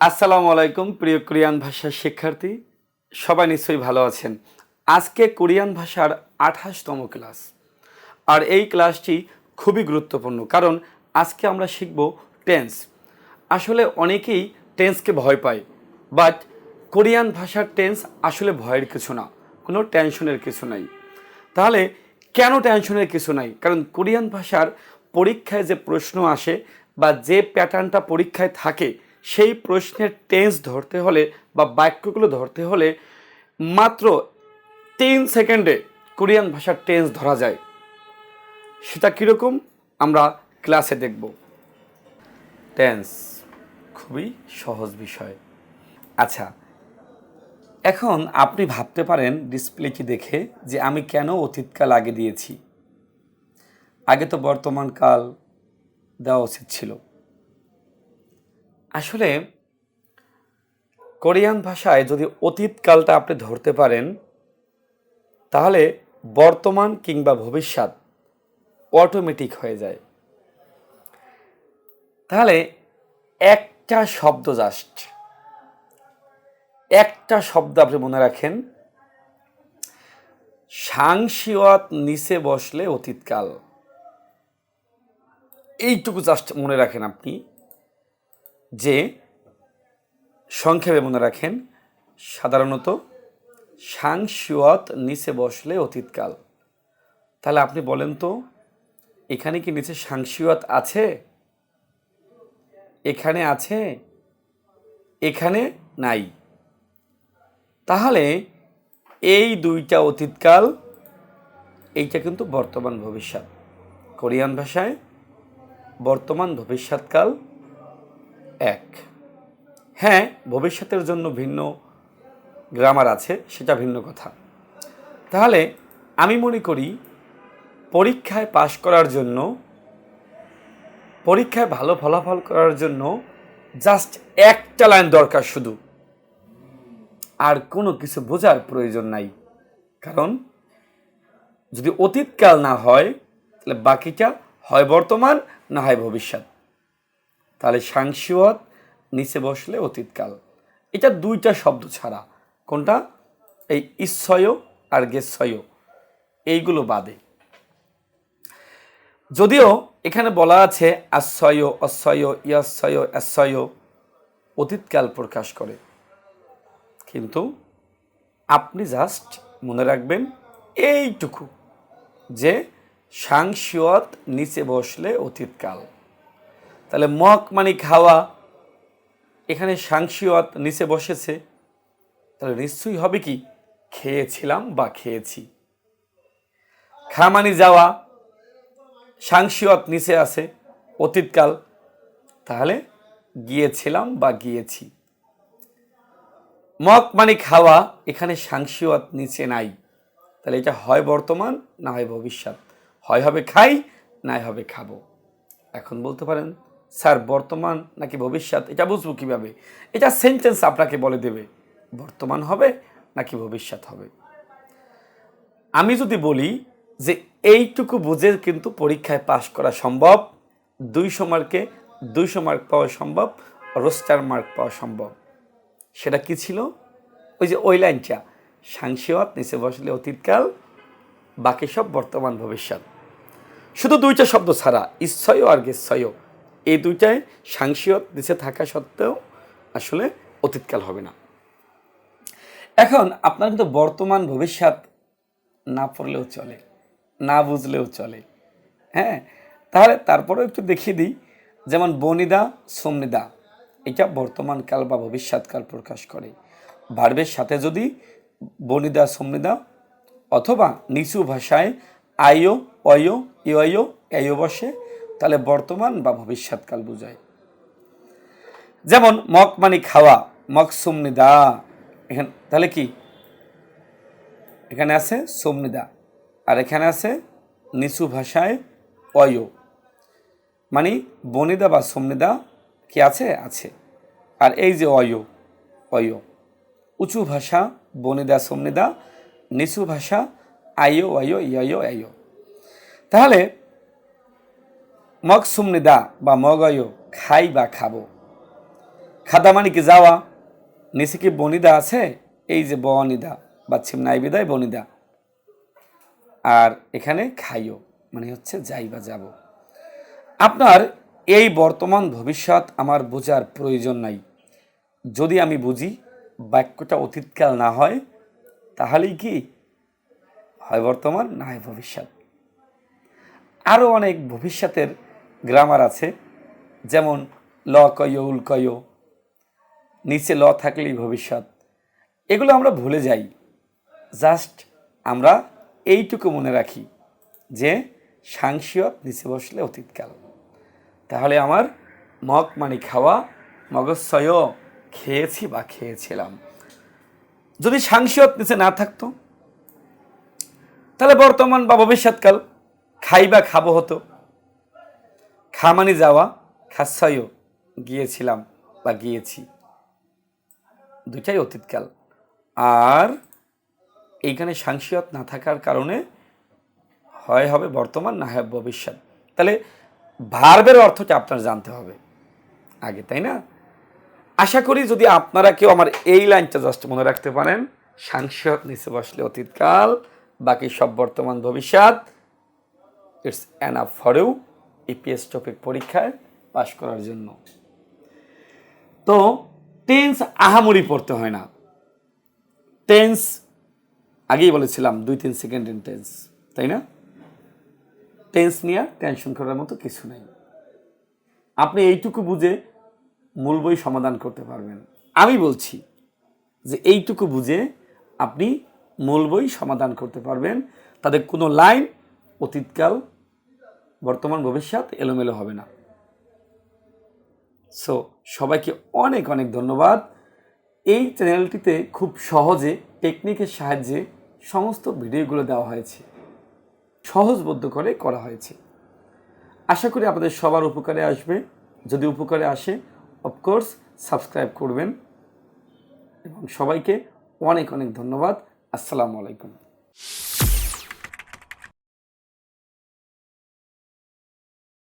আসসালামু আলাইকুম, প্রিয় কোরিয়ান ভাষার শিক্ষার্থী। সবাই নিশ্চয়ই ভালো আছেন। আজকে কোরিয়ান ভাষার আঠাশতম ক্লাস। আর এই ক্লাসটি খুবই গুরুত্বপূর্ণ, কারণ আজকে আমরা শিখব টেন্স। আসলে অনেকেই টেন্সকে ভয় পায়, বাট কোরিয়ান ভাষার টেন্স আসলে ভয়ের কিছু না, কোনো টেনশনের কিছু নাই। তাহলে কেন টেনশনের কিছু নাই? কারণ কোরিয়ান ভাষার পরীক্ষায় যে প্রশ্ন আসে বা যে প্যাটার্নটা পরীক্ষায় থাকে, সেই প্রশ্নের টেন্স ধরতে হলে বা বাক্যগুলো ধরতে হলে মাত্র তিন সেকেন্ডে কোরিয়ান ভাষার টেন্স ধরা যায়। সেটা কীরকম? আমরা ক্লাসে দেখব। টেন্স খুবই সহজ বিষয়। আচ্ছা এখন আপনি ভাবতে পারেন ডিসপ্লেটি দেখে যে আমি কেন অতীতকাল আগে দিয়েছি। আগে তো বর্তমান কাল দেওয়া উচিত ছিল। আসলে কোরিয়ান ভাষায় যদি অতীতকালটা আপনি ধরতে পারেন, তাহলে বর্তমান কিংবা ভবিষ্যৎ অটোমেটিক হয়ে যায়। তাহলে একটা শব্দ জাস্ট একটা শব্দ আপনি মনে রাখেন সাংসিওয়াত নিচে বসলে অতীতকাল এইটুকু জাস্ট মনে রাখেন আপনি যে সংক্ষেপে মনে রাখেন, সাধারণত সাংসিওয়াত নিচে বসলে অতীতকাল। তাহলে আপনি বলেন তো, এখানে কি নিচে সাংসিওয়াত আছে? এখানে আছে, এখানে নাই। তাহলে এই দুইটা অতীতকাল, এইটা কিন্তু বর্তমান ভবিষ্যৎ। কোরিয়ান ভাষায় বর্তমান ভবিষ্যৎকাল এক। হ্যাঁ ভবিষ্যতের জন্য ভিন্ন গ্রামার আছে, সেটা ভিন্ন কথা। তাহলে আমি মনে করি পরীক্ষায় পাশ করার জন্য, পরীক্ষায় ভালো ফলাফল করার জন্য জাস্ট একটা লাইন দরকার শুধু। আর কোনো কিছু বোঝার প্রয়োজন নাই। কারণ যদি অতীতকাল না হয়, তাহলে বাকিটা হয় বর্তমান না হয় ভবিষ্যৎ। তাহলে সাংসিওয়াত নিচে বসলে অতীতকাল। এটা দুইটা শব্দ ছাড়া। কোনটা? এই ঈশ্বয় আর গেশ্বয়। এইগুলো বাদে। যদিও এখানে বলা আছে, আশ্রয় অশ্বয় ইয়াশ্রয়, আশ্রয় অতীতকাল প্রকাশ করে। কিন্তু আপনি জাস্ট মনে রাখবেন, এইটুকু যে সাংসিয়ত, নিচে বসলে অতীতকাল। তাহলে মক মানে খাওয়া এখানে সাংসিয়ত, নিচে বসেছে। তাহলে নিশ্চয়ই হবে কি? খেয়েছিলাম বা খেয়েছি। খামানি যাওয়া। সাংসিয়ত, নিচে আছে, অতীতকাল। তাহলে গিয়েছিলাম বা গিয়েছি। মক মানে খাওয়া এখানে সাংসিয়ত, নিচে নাই। তাহলে এটা হয় বর্তমান না হয় ভবিষ্যৎ? হয় হবে খাই, নাই হবে খাব। এখন বলতে পারেন, স্যার, বর্তমান নাকি ভবিষ্যৎ? এটা বুঝব কীভাবে? এটা সেন্টেন্স আপনাকে বলে দেবে, বর্তমান হবে নাকি ভবিষ্যৎ হবে? আমি যদি বলি যে এইটুকু বুঝে কিন্তু পরীক্ষায় পাশ করা সম্ভব, দুইশো মার্কে দুইশো মার্ক পাওয়া সম্ভব, রোস্টার মার্ক পাওয়া সম্ভব। সেটা কি ছিল? ওই যে ওই লাইনটা সাংসিয়ত নিচে বসলে অতীতকাল, বাকি সব বর্তমান ভবিষ্যৎ। শুধু দুইটা শব্দ ছাড়া ঈশ্বয় আর গেশ্বয় এই দুইটায় সাংসিয়ত নিচে থাকা সত্ত্বেও আসলে অতীতকাল হবে না। এখন আপনার কিন্তু বর্তমান ভবিষ্যৎ না পড়লেও চলে, না বুঝলেও চলে। হ্যাঁ তাহলে তারপরেও একটু দেখিয়ে দিই, যেমন বনিদা, সোমনিদা, এটা বর্তমান কাল বা ভবিষ্যৎকাল প্রকাশ করে। ভার্বের সাথে যদি বনিদা, সোমনিদা, অথবা নিচু ভাষায় আয়ো অয়ো ইয়ো এয়ো বসে, তাহলে বর্তমান বা ভবিষ্যৎকাল বোঝায়। যেমন মক মানে খাওয়া মক সুমনিদা এখানে তাহলে কি? এখানে আছে সোমনিদা আর এখানে আছে নিচু ভাষায় অয়ো। মানে বনিদা বা সোমনিদা কি আছে? আছে। আর এই যে অয়ো অয়ো। উঁচু ভাষা বনিদা সোমনিদা নিচু ভাষা আয়ো, অয়ো ইয়ো আয়ো তাহলে মগ সুমনিদা বা মগয় খাই বা খাব। খাদা মানে কি যাওয়া? নিচে কি বনিদা আছে? এই যে বনিদা বা ছিমনাই বিদায় বনিদা। আর এখানে খাইও মানে হচ্ছে যাই বা যাব। আপনার এই বর্তমান ভবিষ্যৎ আমার বোঝার প্রয়োজন নাই। যদি আমি বুঝি বাক্যটা অতীতকাল না হয়, তাহলেই কি? হয় বর্তমান, না হয় ভবিষ্যৎ। আরও অনেক ভবিষ্যতের গ্রামার আছে, যেমন ল কয়, উল কয়, নিচে ল থাকলেই ভবিষ্যৎ। এগুলো আমরা ভুলে যাই। জাস্ট আমরা এইটুকু মনে রাখি যে সাংসিয়ত নিচে বসলে অতীতকাল। তাহলে আমার মগ মানে খাওয়া মগজসয় খেয়েছি বা খেয়েছিলাম। যদি সাংসিয়ত নিচে না থাকতো, তাহলে বর্তমান বা ভবিষ্যৎকাল খাই বা খাব হতো। খা মানে যাওয়া, খাসাইও গিয়েছিলাম বা গিয়েছি। দুইটাই অতীতকাল। আর এইখানে সাংসিয়ত না থাকার কারণে হয় হবে বর্তমান না হয় ভবিষ্যৎ। তাহলে ভার্বের অর্থটা আপনার জানতে হবে আগে, তাই না? আশা করি যদি আপনারা কেউ আমার এই লাইনটা জাস্ট মনে রাখতে পারেন সাংসদ নিচে বসলে অতীতকাল, বাকি সব বর্তমান ভবিষ্যৎ। It's enough for E P S topic পরীক্ষায় পাশ করার জন্য। তো টেন্স আহামরি পড়তে হয় না। টেন্স আগেই বলেছিলাম, দুই তিন সেকেন্ড ইন টেন্স তাই না? টেন্স নিয়ে টেনশন করার মতো কিছু নেই। আপনি এইটুকু বুঝে মূল বই সমাধান করতে পারবেন। আমি বলছি যে এইটুকু বুঝে আপনি মূল বই সমাধান করতে পারবেন। তাদের কোনো লাইন, অতীতকাল বর্তমান ভবিষ্যৎ এলোমেলো হবে না। সো সবাইকে অনেক অনেক ধন্যবাদ। এই চ্যানেলটিতে খুব সহজে, টেকনিকের সাহায্যে সমস্ত ভিডিওগুলো দেওয়া হয়েছে। সহজবদ্ধ করে করা হয়েছে। আশা করি আপনাদের সবার উপকারে আসবে। যদি উপকারে আসে অফকোর্স সাবস্ক্রাইব করবেন। এবং সবাইকে অনেক অনেক ধন্যবাদ। আসসালামু আলাইকুম।